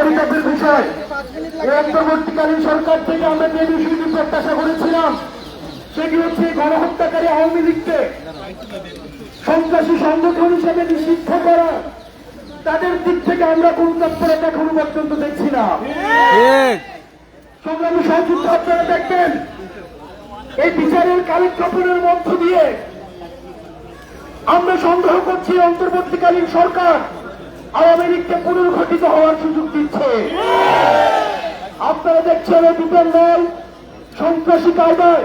পরিতাপের বিষয়। এই অন্তর্বর্তীকালীন সরকার থেকে আমরা যে বিষয়টি প্রত্যাশা করেছিলাম সেটি হচ্ছে গণহত্যাকারী আওয়ামী লীগকে সন্ত্রাসী সংগঠন হিসেবে নিষিদ্ধ করা তাদের দিক থেকে আমরা কোন তৎপরতা এখনও পর্যন্ত দেখছি না। সংগ্রামী সহযুক্ত আপনারা দেখবেন এই বিচারের কালেক্ষেপণের মধ্য দিয়ে আমরা সন্দেহ করছি অন্তর্বর্তীকালীন সরকার। আওয়ামী লীগকে পুনর্গঠিত হওয়ার সুযোগ দিচ্ছে। আপনারা দেখছেন বিপন দল, সন্ত্রাসী কায়দায়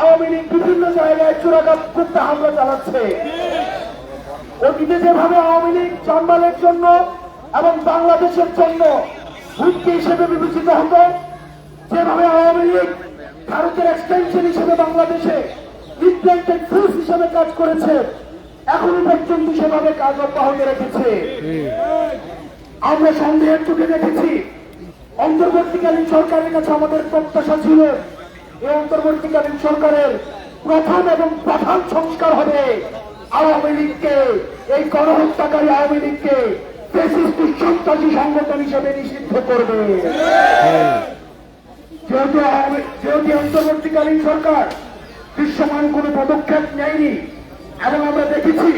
আওয়ামী লীগ বিভিন্ন জায়গায় চোরাঘাত করতে হামলা চালাচ্ছে। অতীতে যেভাবে আওয়ামী লীগ জানমালের জন্য এবং বাংলাদেশের জন্য হুমকি হিসেবে বিবেচিত হতো, যেভাবে আওয়ামী লীগ ভারতের এক্সটেনশন হিসেবে বাংলাদেশে ইমপ্লেন্টেড ফোর্স হিসেবে কাজ করেছে এখনও পর্যন্ত সেভাবে কাজ অব্যাহত রেখেছে। আমরা সন্দেহের চোখে দেখেছি। অন্তর্বর্তীকালীন সরকারের কাছে আমাদের প্রত্যাশা ছিল এই অন্তর্বর্তীকালীন সরকারের প্রথম এবং প্রধান সংস্কার হবে আওয়ামী লীগকে, এই গণহত্যাকারী আওয়ামী লীগকে সন্ত্রাসী সংগঠন হিসেবে নিষিদ্ধ করবে। যেহেতু যেহেতু অন্তর্বর্তীকালীন সরকার দৃশ্যমান কোন পদক্ষেপ নেয়নি এবং আমরা দেখেছি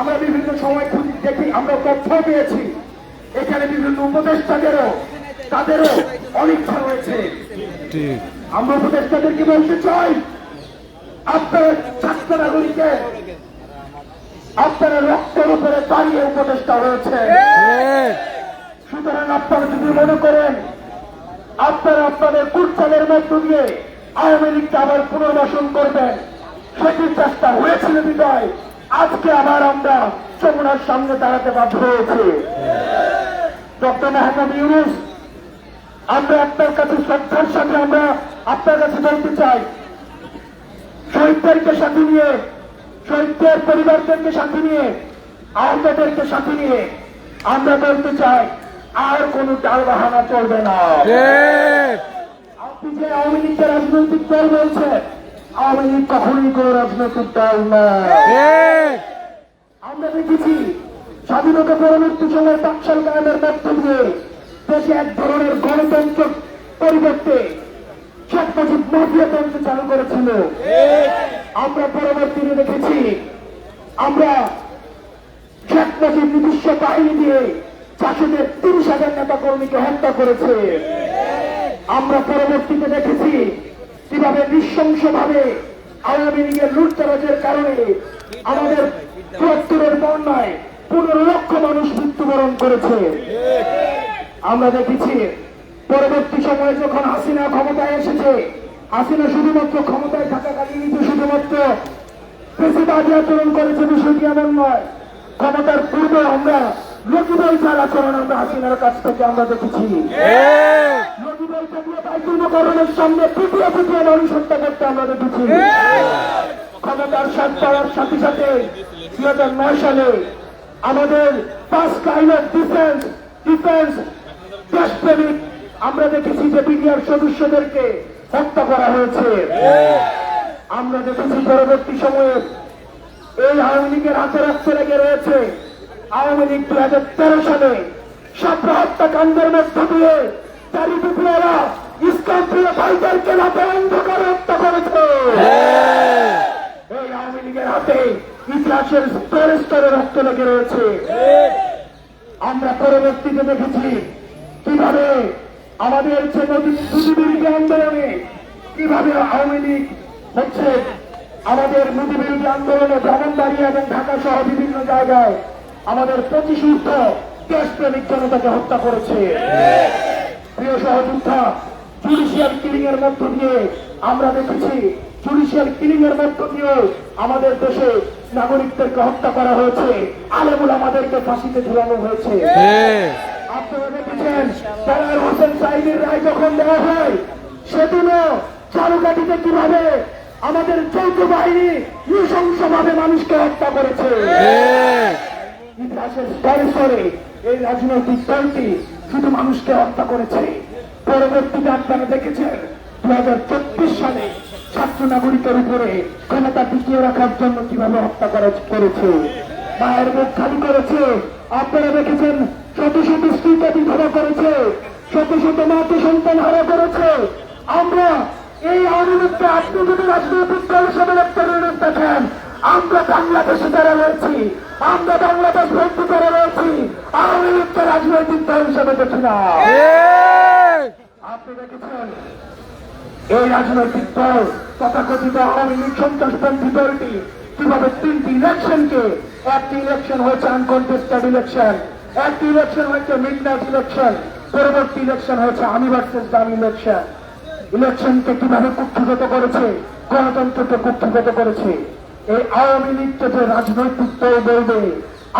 আমরা বিভিন্ন সময় খুঁজি দেখি আমরা তথ্য পেয়েছি। এখানে বিভিন্ন উপদেষ্টাদেরও তাদেরও অনিচ্ছা রয়েছে। আমরা উপদেষ্টাদেরকে বলতে চাই আপনার ছাত্র নাগরিকে আপনারা রক্তের উপরে দাঁড়িয়ে উপদেষ্টা হয়েছে সুতরাং আপনারা যদি মনে করেন আপনারা আপনাদের কুটচালের মধ্য দিয়ে আওয়ামী লীগকে আবার পুনর্বাসন করবেন। সেটির চেষ্টা হয়েছিল বিদায় আজকে আবার আমরা যমুনার সামনে দাঁড়াতে বাধ্য হয়েছি। ডক্টর মেহতাব ইউনুস আমরা আপনার কাছে শ্রদ্ধার সাথে আমরা আপনার কাছে বলতে চাই। শহীদদেরকে সাথে নিয়ে শহীদদের পরিবারদেরকে সাথে নিয়ে আহতদেরকে সাথে নিয়ে আমরা বলতে চাই আর কোন ডাল বাহানা চলবে না। আপনি যে আওয়ামী লীগকে রাজনৈতিক দল বলছে আওয়ামী লীগ কখনই কোন রাজনৈতিক দল না। আমরা দেখেছি স্বাধীনতা পরবর্তী সময় টাকশাল কায়েমের মধ্য দিয়ে দেশে এক ধরনের গণতন্ত্র পরিবর্তে শেখ মুজিব মাফিয়াতন্ত্র চালু করেছিল। আমরা পরবর্তীতে দেখেছি আমরা শেখ মুজিব নিজস্ব বাহিনী দিয়ে চাষিদের তিরিশ হাজার নেতা কর্মীকে হত্যা করেছে। আমরা পরবর্তীতে দেখেছি কীভাবে নৃশংসভাবে আওয়ামী লীগের লুটতরাজের কারণে আমাদের চুয়াত্তরের বন্যায় পনেরো লক্ষ মানুষ মৃত্যুবরণ করেছে। আমরা দেখেছি, পরবর্তী সময়ে যখন হাসিনা ক্ষমতায় এসেছে, হাসিনা শুধুমাত্র ক্ষমতায় থাকাকালীন যে শুধুমাত্র প্রেসিডান্ট আচরণ করেছে বিষয়টি এমন নয়, ক্ষমতার পূর্বে আমরা আচরণ আমরা হাসিনার কাছ থেকে আমরা দেখেছি। দিয়ে বাইতুলকরণের সামনে পিটিয়ে পিটিয়ে মানুষ হত্যা করতে আমরা দেখেছি। ক্ষমতার স্বাদ পাওয়ার সাথে সাথে দুই হাজার নয় সালে আমাদের first line of defence defence দেশপ্রেমিক আমরা দেখেছি যে বিডিআর সদস্যদেরকে হত্যা করা হয়েছে। আমরা দেখেছি পরবর্তী সময়ে এই আওয়ামী লীগের হাতে রাখতে লেগে রয়েছে। আওয়ামী লীগ দু হাজার তেরো সালে সাপড়া হত্যাকাণ্ডের মধ্য দিয়ে চারি বিপ্লবীরা ইসলাম প্রিয় ভাইদেরকে অন্ধকারে হত্যা করেছে। এই আওয়ামী লীগের হাতে ইতিহাসের স্তরে স্তরে রক্ত লেগে রয়েছে। আমরা পরবর্তীতে দেখেছি কীভাবে আমাদের যে নদী আন্দোলনে কীভাবে আওয়ামী লীগ হচ্ছে আমাদের নদীবিরোধী আন্দোলনে ভ্রমণবাড়ি এবং ঢাকা সহ বিভিন্ন জায়গায় আমাদের পঁচিশ ঊর্ধ্ব দেশপ্রেমিক জনতাকে হত্যা করেছে। প্রিয় সহযোদ্ধা জুডিশিয়াল কিলিং এর মধ্য দিয়ে আমরা দেখেছি জুডিশিয়াল কিলিং এর মধ্য দিয়ে আমাদের দেশে নাগরিকদেরকে হত্যা করা হয়েছে। আলেমুল আমাদেরকে ফাঁসিতে ঝুলানো হয়েছে। আপনারা দেখেছেন সালার হোসেন সাইদের রায় যখন দেওয়া হয়, সেদিনও চারুকাঠিতে কীভাবে আমাদের যৌথ বাহিনী নৃশংসভাবে মানুষকে হত্যা করেছে। ইতিহাসের স্তরে স্তরে এই রাজনৈতিক দলটি শুধু মানুষকে হত্যা করেছে। পরবর্তীতে আপনারা দেখেছেন দু হাজার চব্বিশ সালে ছাত্র নাগরিকের উপরে ক্ষমতা টিকিয়ে রাখার জন্য কীভাবে হত্যা করা করেছে মায়ের মুখ খালি করেছে। আপনারা দেখেছেন, শত শত স্ত্রীকে বিধবা করেছে, শত শত মাতৃ সন্তান হারা করেছে। আমরা এই আপনি যদি রাজনৈতিক দল হিসেবে দেখেন, আমরা বাংলাদেশে যারা রয়েছি আমরা বাংলাদেশ ভর্তি করে রয়েছি। আওয়ামী লীগকে রাজনৈতিক দল হিসেবে দেখি না। আপনি দেখেছেন? এই রাজনৈতিক দল তথাকথিত আওয়ামী লীগ সন্ত্রাসপন্থী দলটি কীভাবে তিনটি ইলেকশনকে একটি ইলেকশন হয়েছে আনকন্টেস্টেড ইলেকশন একটি ইলেকশন হয়েছে মিডনাইট ইলেকশন পরবর্তী ইলেকশন হয়েছে আমি ভার্সেস দাম ইলেকশন ইলেকশনকে কীভাবে কুক্ষিগত করেছে? গণতন্ত্রকে কুক্ষিগত করেছে? এই আওয়ামী লীগকে যে রাজনৈতিক দল বলবে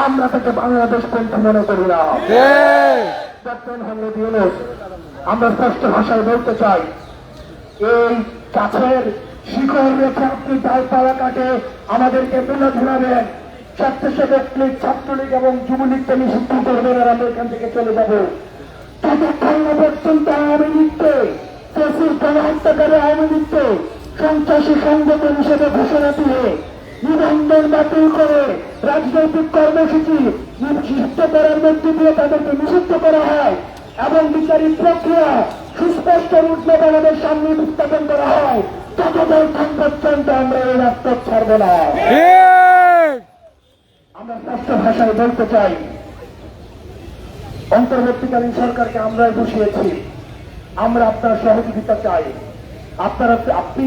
আমরা তাকে বাংলাদেশ পন্থী মনে করি না। আমরা স্পষ্ট ভাষায় বলতে চাই এই গাছের শিকড় রেখে আপনি ডালপালা কাটে আমাদেরকে তুলে ধরাবেন স্বেচ্ছাসেবক লীগ ছাত্রলীগ এবং যুবলীগকে নিষিদ্ধ করবেন আর আমরা এখান থেকে চলে যাব। ততক্ষণ না পর্যন্ত আওয়ামী লীগকে ফেসিস গণহত্যাকারী আওয়ামী লীগকে সন্ত্রাসী সংগঠন হিসেবে ঘোষণা দিয়ে নিবন্ধন বাতিল করে রাজনৈতিক কর্মসূচি নিষিদ্ধ করার মধ্যে দিয়ে তাদেরকে নিষিদ্ধ করা হয় এবং বিচারিক প্রক্রিয়া সুস্পষ্ট রূপে আমাদের সামনে উত্থাপন করা হয়। ততক্ষণ পর্যন্ত আমরা এই রাস্তা ছাড়ব না। আমরা স্পষ্ট ভাষায় বলতে চাই, অন্তর্বর্তীকালীন সরকারকে আমরাই বসিয়েছি। আমরা আপনার সহযোগিতা চাই। আপনারা আপনি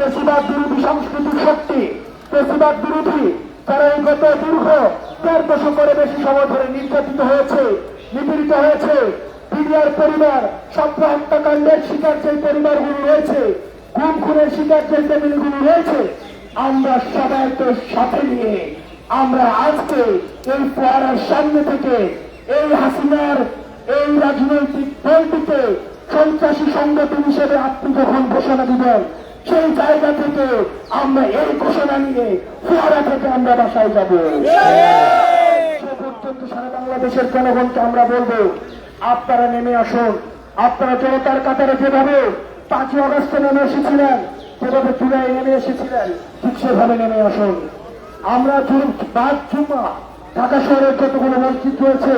পেশিবাদ বিরোধী সাংস্কৃতিক শক্তি পেশিবাদ বিরোধী যারা এই গত দীর্ঘ দেড় দশকের বেশি সময় ধরে নির্যাতিত হয়েছে, নিপীড়িত হয়েছে। পিডিআর পরিবার সভ্য হত্যাকাণ্ডের শিকার যে পরিবারগুলো রয়েছে গুম খুনের শিকার যে ফ্যামিলিগুলো রয়েছে, আমরা সবাইকে সাথে নিয়ে আমরা আজকে এই ফোয়ারার সামনে থেকে এই হাসিনার এই রাজনৈতিক দলটিকে সন্ত্রাসী সংগঠন হিসেবে আপনি যখন ঘোষণা দিবেন সেই জায়গা থেকে আমরা এই ঘোষণা নিয়ে ফোয়ারা থেকে আমরা বাসায় যাব। পর্যন্ত সারা বাংলাদেশের জনগণকে আমরা বলব, আপনারা নেমে আসুন। আপনারা জনতার কাতারে যেভাবে পাঁচই অগস্টে নেমে এসেছিলেন, যেভাবে জুলাই নেমে এসেছিলেন, ঠিক সেভাবে নেমে আসুন। আমরা বাদ জুম্মা ঢাকা শহরের যতগুলো মসজিদ রয়েছে,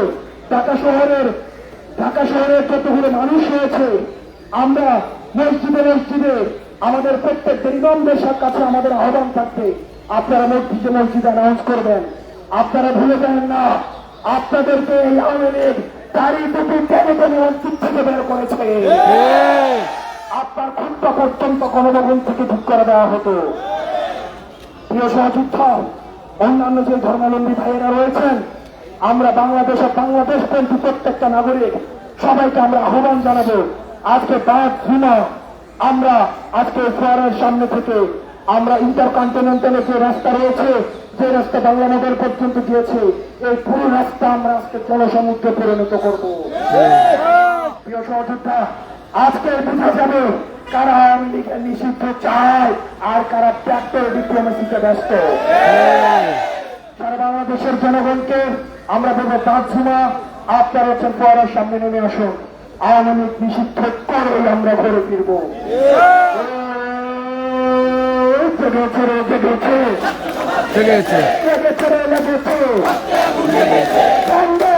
ঢাকা শহরের ঢাকা শহরের যতগুলো মানুষ রয়েছে, আমরা মসজিদে মসজিদে আমাদের প্রত্যেকদের ইমামদের কাছে আমাদের আহ্বান থাকবে। আপনারা মসজিদে মসজিদে অ্যানাউন্স করবেন। আপনারা ভুলে যান না, আপনাদেরকে এই আওয়ামী লীগ তারই দুটি টেনে টেনে থেকে বের করেছে। আপনার খুনটা পর্যন্ত গণভবন থেকে ঠিক করে দেওয়া হতো। প্রিয় সহযোদ্ধা, অন্যান্য যে ধর্মাবলম্বী ভাইয়েরা রয়েছেন, আমরা বাংলাদেশে বাংলাদেশ পন্থী প্রত্যেকটা নাগরিক, সবাইকে আমরা আহ্বান জানাব। আজকে বাদ ধুমা আমরা আজকে ফোয়ারের সামনে থেকে আমরা ইন্টারকন্টিনেন্টালে যে রাস্তা রয়েছে, যে রাস্তা বাংলানগর পর্যন্ত গিয়েছে, এই পুরো রাস্তা আমরা আজকে জনসমুদ্রে পরিণত করব। প্রিয় সহযোদ্ধা, আজকে বোঝা যাবে কারা আওয়ামী লীগের নিষিদ্ধ চায় আর কারা ট্র্যাক্টর ডিপ্লোমেসিতে ব্যস্ত। সারা বাংলাদেশের জনগণকে আমরা বলব দাঁতঝুমা আপনার হচ্ছেন ফোয়ারার সামনে নেমে আসুন। আওয়ামী লীগ নিষিদ্ধ করে আমরা ঘরে ফিরব। জেগেছে রে জেগেছে। জেগেছে। জেগেছে।